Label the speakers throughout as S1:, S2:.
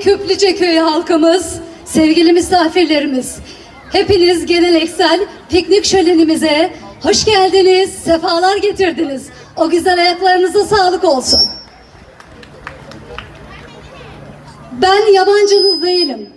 S1: Köprüce Köyü halkımız, sevgili misafirlerimiz, hepiniz geleneksel piknik şölenimize hoş geldiniz, sefalar getirdiniz. O güzel ayaklarınıza sağlık olsun. Ben yabancınız değilim.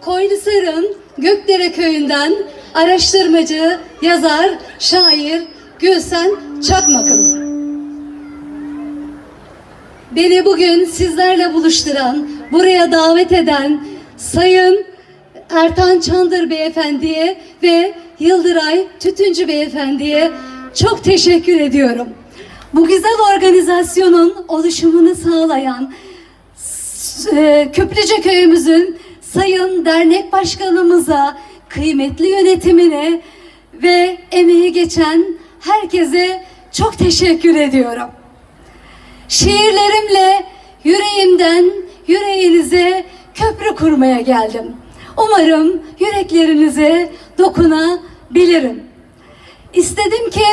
S1: Koylisar'ın Gökdere köyünden araştırmacı, yazar, şair Gülsen Çakmak'ım. Beni bugün sizlerle buluşturan, buraya davet eden Sayın Ertan Çandır Beyefendiye ve Yıldıray Tütüncü Beyefendiye çok teşekkür ediyorum. Bu güzel organizasyonun oluşumunu sağlayan e, Köprüce Köyümüzün Sayın Dernek Başkanımıza, kıymetli yönetimine ve emeği geçen herkese çok teşekkür ediyorum. Şiirlerimle yüreğimden yüreğinize köprü kurmaya geldim. Umarım yüreklerinize dokunabilirim. İstedim ki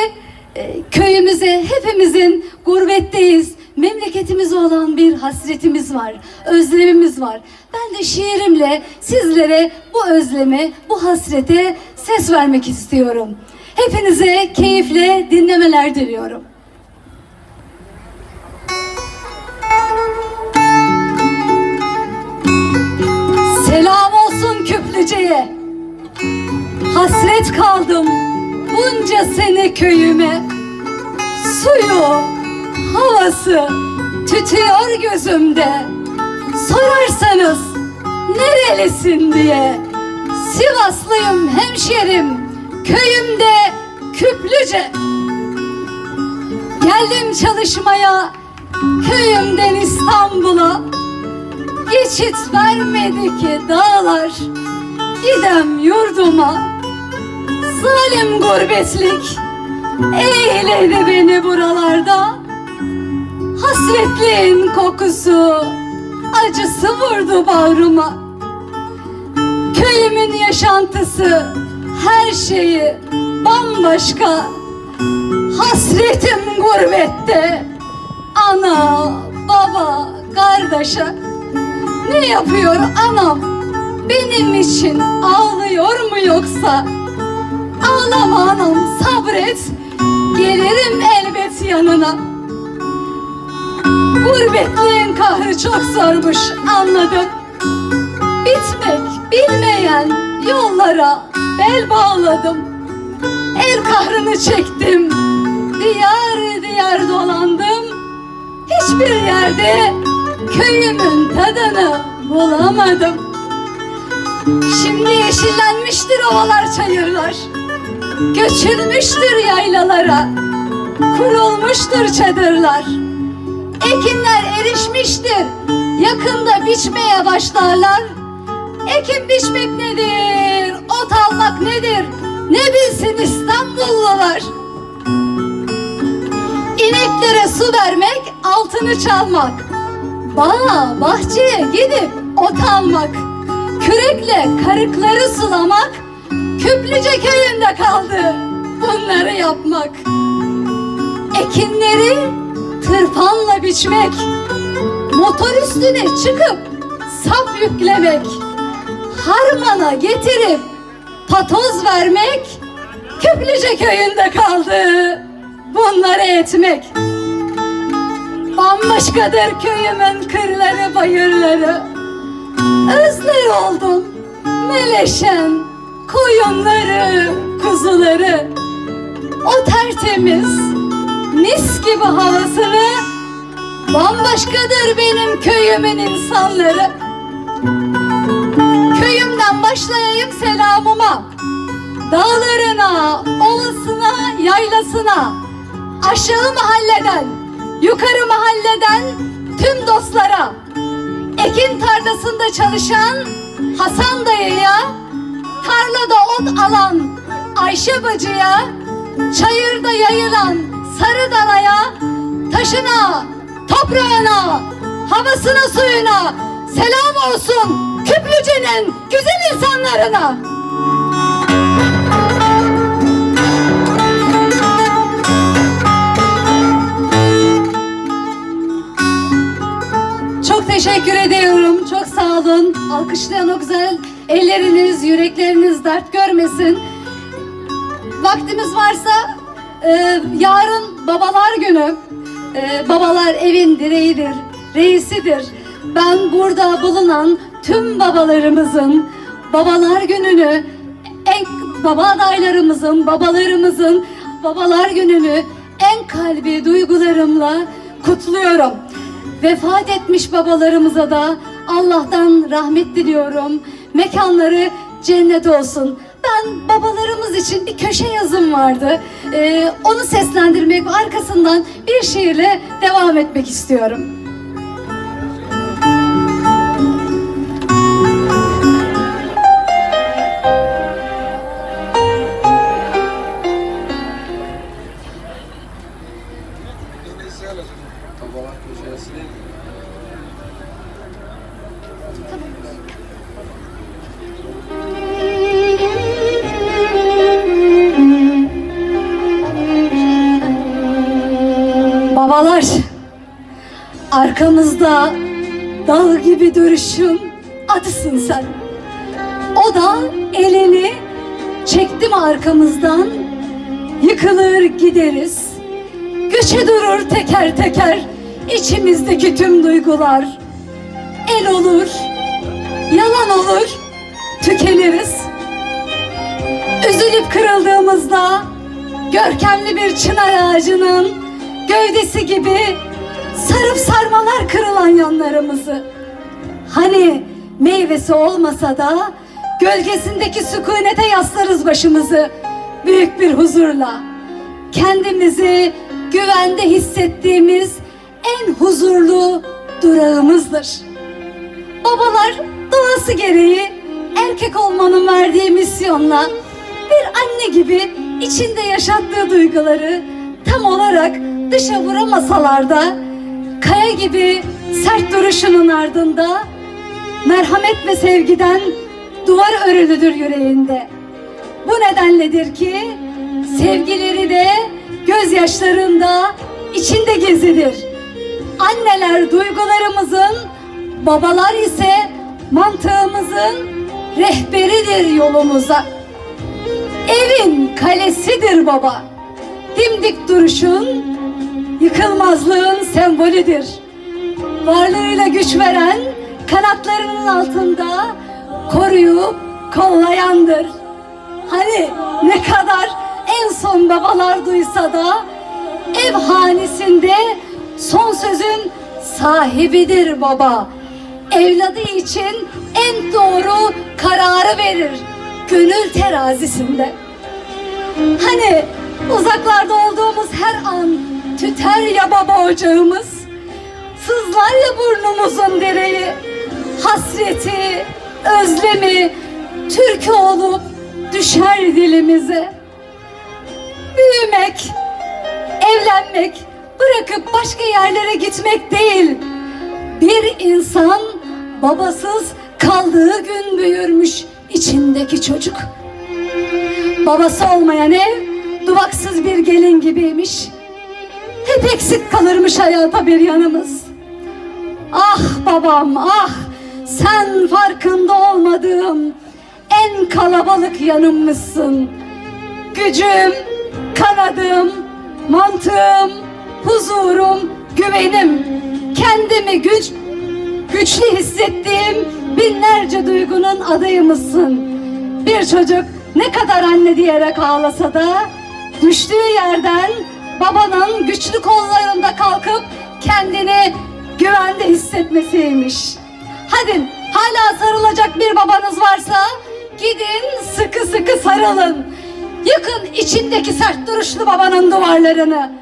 S1: e, köyümüze hepimizin gurbetteyiz. Memleketimize olan bir hasretimiz var, özlemimiz var. Ben de şiirimle sizlere bu özleme, bu hasrete ses vermek istiyorum. Hepinize keyifle dinlemeler diliyorum. Küplüce'ye. Hasret kaldım bunca sene köyüme. Suyu, havası tütüyor gözümde. Sorarsanız nerelisin diye. Sivaslıyım hemşerim, köyümde Küplüce. Geldim çalışmaya köyümden İstanbul'a. Geçit vermedi ki dağlar Gidem yurduma. Zalim gurbetlik. Eyledi beni buralarda. Hasretliğin kokusu Acısı vurdu bağrıma. Köyümün yaşantısı Her şeyi bambaşka. Hasretim gurbette Ana, baba, kardeşe. Ne yapıyor anam? Benim için ağlıyor mu yoksa? Ağlama anam sabret. Gelirim elbet yanına. Gurbetliğin kahrı çok zormuş anladım. Bitmek bilmeyen yollara bel bağladım. El kahrını çektim. Diyar diyar dolandım. Hiçbir yerde köyümün tadını bulamadım. Şimdi yeşillenmiştir ovalar çayırlar. Göçülmüştür yaylalara. Kurulmuştur çadırlar. Ekinler erişmiştir. Yakında biçmeye başlarlar. Ekin biçmek nedir? Ot almak nedir? Ne bilsin İstanbullular? İneklere su vermek, altını çalmak. Bağa, bahçeye gidip ot almak. Kürekle karıkları sulamak. Küplüce köyünde kaldı bunları yapmak. Ekinleri tırpanla biçmek. Motor üstüne çıkıp sap yüklemek. Harmana getirip patoz vermek. Küplüce köyünde kaldı bunları etmek. Bambaşkadır köyümün kırları bayırları Özler oldum meleşen koyunları kuzuları. O tertemiz mis gibi havasını Bambaşkadır benim köyümün insanları. Köyümden başlayayım selamıma Dağlarına, ovasına, yaylasına. Aşağı mahalleden Yukarı mahalleden tüm dostlara, ekin tarlasında çalışan Hasan dayıya, tarlada ot alan Ayşe bacıya, çayırda yayılan sarı danaya, taşına, toprağına, havasına suyuna selam olsun Küplüce'nin güzel insanlarına. Teşekkür ediyorum. Çok sağ olun. Alkışlayan o güzel elleriniz, yürekleriniz dert görmesin. Vaktimiz varsa e, yarın babalar günü. E, babalar evin direğidir, reisidir. Ben burada bulunan tüm babalarımızın babalar gününü en baba adaylarımızın, babalarımızın babalar gününü en kalbi duygularımla kutluyorum. Vefat etmiş babalarımıza da Allah'tan rahmet diliyorum. Mekanları cennet olsun. Ben babalarımız için bir köşe yazım vardı. Ee, onu seslendirmek arkasından bir şiirle devam etmek istiyorum. Babalar, arkamızda dağ gibi duruşun adısın sen. O da elini çekti mi arkamızdan, yıkılır gideriz. Göçe durur teker teker içimizdeki tüm duygular. El olur, yalan olur, tükeniriz. Üzülüp kırıldığımızda görkemli bir çınar ağacının gövdesi gibi sarıp sarmalar kırılan yanlarımızı. Hani meyvesi olmasa da gölgesindeki sükunete yaslarız başımızı büyük bir huzurla. Kendimizi güvende hissettiğimiz en huzurlu durağımızdır. Babalar doğası gereği erkek olmanın verdiği misyonla bir anne gibi içinde yaşattığı duyguları tam olarak dışa vuramasalar da kaya gibi sert duruşunun ardında merhamet ve sevgiden duvar örülüdür yüreğinde. Bu nedenledir ki sevgileri de gözyaşlarında içinde gezilir. Anneler duygularımızın, babalar ise mantığımızın rehberidir yolumuza. Evin kalesidir baba. Dimdik duruşun, yıkılmazlığın sembolüdür. Varlığıyla güç veren, kanatlarının altında koruyup kollayandır. Hani ne kadar en son babalar duysa da ev hanesinde son sözün sahibidir baba. Evladı için en doğru kararı verir gönül terazisinde. Hani uzaklarda olduğumuz her an tüter ya baba ocağımız. Sızlar ya burnumuzun direği. Hasreti, özlemi, türkü olup düşer dilimize. Büyümek, evlenmek, bırakıp başka yerlere gitmek değil. Bir insan babasız kaldığı gün büyürmüş içindeki çocuk. Babası olmayan ev duvaksız bir gelin gibiymiş. Hep eksik kalırmış hayata bir yanımız. Ah babam ah sen farkında olmadığım en kalabalık yanımmışsın. Gücüm, kanadım, mantığım, huzurum, güvenim. Kendimi güç, güçlü hissettiğim binlerce duygunun adayımızsın. Bir çocuk ne kadar anne diyerek ağlasa da düştüğü yerden babanın güçlü kollarında kalkıp kendini güvende hissetmesiymiş. Hadi hala sarılacak bir babanız varsa gidin sıkı sıkı sarılın. Yıkın içindeki sert duruşlu babanın duvarlarını.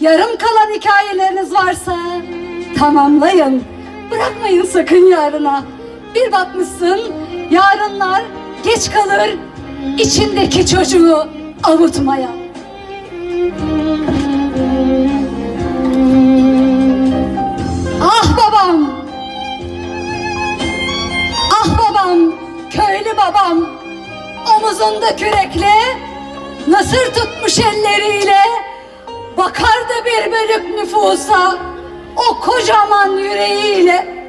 S1: Yarım kalan hikayeleriniz varsa tamamlayın. Bırakmayın sakın yarına. Bir bakmışsın yarınlar geç kalır içindeki çocuğu avutmaya. Ah babam! Ah babam, köylü babam, omuzunda kürekle, nasır tutmuş elleriyle, bakardı bir bölük nüfusa, o kocaman yüreğiyle.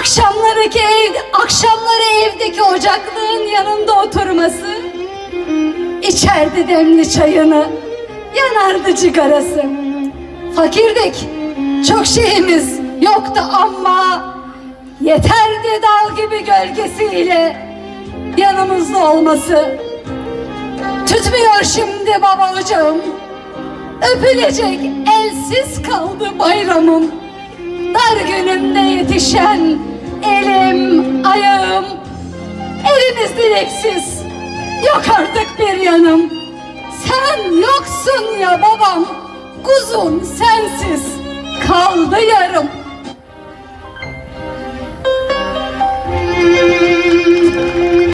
S1: Akşamları ev, akşamları evdeki ocaklığın yanında oturması, içerdi demli çayını, yanardı cigarası. Fakirdik, çok şeyimiz yoktu ama yeterdi dal gibi gölgesiyle yanımızda olması. Tutmuyor şimdi baba ocağım, öpülecek elsiz kaldı bayramım. Dar günümde yetişen elim, ayağım, elimiz dileksiz, yok artık bir yanım. Sen yoksun ya babam, kuzum sensiz kaldı yarım.